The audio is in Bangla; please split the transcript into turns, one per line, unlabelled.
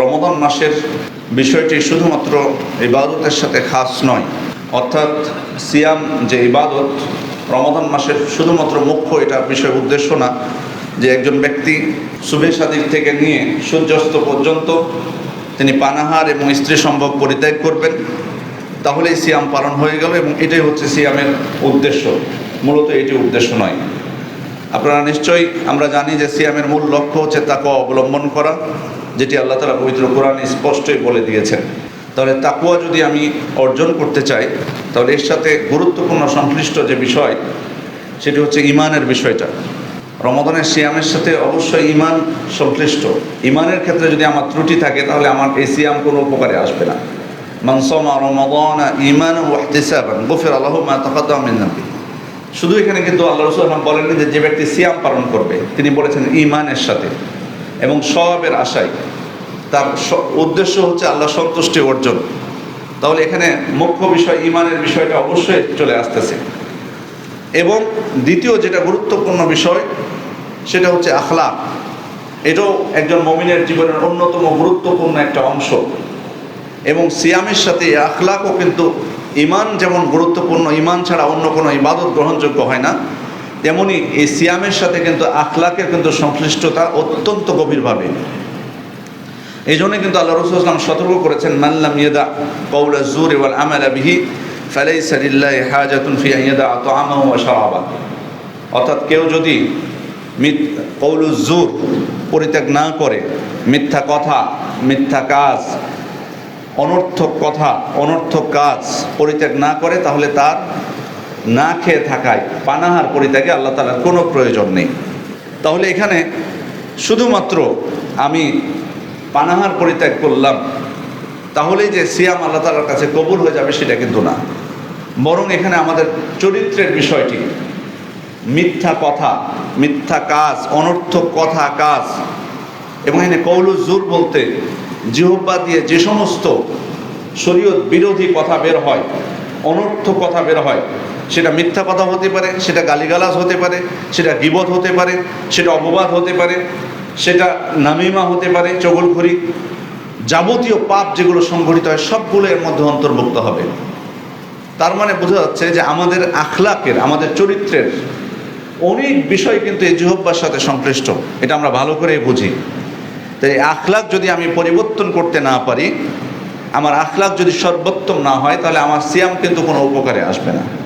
রমদান মাসের বিষয়টি শুধুমাত্র ইবাদতের সাথে খাস নয়, অর্থাৎ সিয়াম যে ইবাদত রমদান মাসের শুধুমাত্র মুখ্য এটা বিষয় উদ্দেশ্য না, যে একজন ব্যক্তি শুভে সাদিক থেকে নিয়ে সূর্যাস্ত পর্যন্ত তিনি পানাহার এবং স্ত্রী সম্ভব পরিত্যাগ করবেন, তাহলেই সিয়াম পালন হয়ে গেল এবং এটাই হচ্ছে সিয়ামের উদ্দেশ্য, মূলত এটি উদ্দেশ্য নয়। আপনারা নিশ্চয়ই আমরা জানি যে সিয়ামের মূল লক্ষ্য হচ্ছে তাকুয়া অবলম্বন করা, যেটি আল্লাহ তালা পবিত্র কোরআন স্পষ্টই বলে দিয়েছেন। তাহলে তাকুয়া যদি আমি অর্জন করতে চাই, তাহলে এর সাথে গুরুত্বপূর্ণ সংশ্লিষ্ট যে বিষয়, সেটি হচ্ছে ইমানের বিষয়টা। রমদানের সিয়ামের সাথে অবশ্যই ইমান সংশ্লিষ্ট। ইমানের ক্ষেত্রে যদি আমার ত্রুটি থাকে, তাহলে আমার এই সিয়াম কোনো উপকারে আসবে না। মানসমা রমদান ইমান ওয়াহতিসাবান গফির আল্লাহ মা তাকাদ্দাম মিন শুধু এখানে কিন্তু আল্লাহ রসুল বলেননি যে যে ব্যক্তি সিয়াম পালন করবে, তিনি বলেছেন ইমানের সাথে এবং সবের আশায়। তার উদ্দেশ্য হচ্ছে আল্লাহ সন্তুষ্টি অর্জন। তাহলে এখানে মুখ্য বিষয় ইমানের বিষয়টা অবশ্যই চলে আসতেছে। এবং দ্বিতীয় যেটা গুরুত্বপূর্ণ বিষয়, সেটা হচ্ছে আখলা এটাও একজন মমিনের জীবনের অন্যতম গুরুত্বপূর্ণ একটা অংশ। এবং সিয়ামের সাথে আখলাকও কিন্তু ইমান যেমন গুরুত্বপূর্ণ, ইমান ছাড়া অন্য কোনো ইবাদত গ্রহণযোগ্য হয় না, তেমনি এই সিয়ামের সাথে কিন্তু আখলাকের কিন্তু সংশ্লিষ্টতা অত্যন্ত গভীরভাবে। এই জন্য কিন্তু আল্লাহ রসুল সতর্ক করেছেন মাল্লাম ইয়েদা কৌলা জুর ওয়াল আমালা বিহি, ফালাইসা লিল্লাহি হাজাতুন ফি আন ইয়াদা তাআমাহু ওয়া অর্থাৎ কেউ যদি মিথ কৌলু জুর পরিত্যাগ না করে, মিথ্যা কথা, মিথ্যা কাজ অনর্থক কথা, অনর্থক কাজ পরিত্যাগ না করে তাহলে তার না খেয়ে থাকায় পানাহার পরিত্যাগে আল্লাহ তালার কোনো প্রয়োজন নেই। তাহলে এখানে শুধুমাত্র আমি পানাহার পরিত্যাগ করলাম, তাহলেই যে সিয়াম আল্লাহ তালার কাছে কবুল হয়ে যাবে সেটা কিন্তু না। বরং এখানে আমাদের চরিত্রের বিষয়টি, মিথ্যা কথা, মিথ্যা কাজ, অনর্থক কথা কাজ এবং এখানে জুর বলতে জিহব্বা দিয়ে যে সমস্ত শরীয়ত বিরোধী কথা বের হয়, অনর্থ কথা বের হয়, সেটা মিথ্যা কথা হতে পারে, সেটা গালিগালাজ হতে পারে, সেটা গিবত হতে পারে, সেটা অপবাদ হতে পারে, সেটা নামিমা হতে পারে, চগলখড়ি যাবতীয় পাপ যেগুলো সংঘটিত হয়, সবগুলো এর মধ্যে অন্তর্ভুক্ত হবে। তার মানে বোঝা যাচ্ছে যে আমাদের আখলাকের, আমাদের চরিত্রের অনেক বিষয় কিন্তু এই জিহব্বার সাথে সংশ্লিষ্ট। এটা আমরা ভালো করে বুঝি। তাই আখলাক যদি আমি পরিবর্তন করতে না পারি, আমার আখলাক যদি সর্বোত্তম না হয়, তাহলে আমার সিয়াম কিন্তু কোনো উপকারে আসবে না।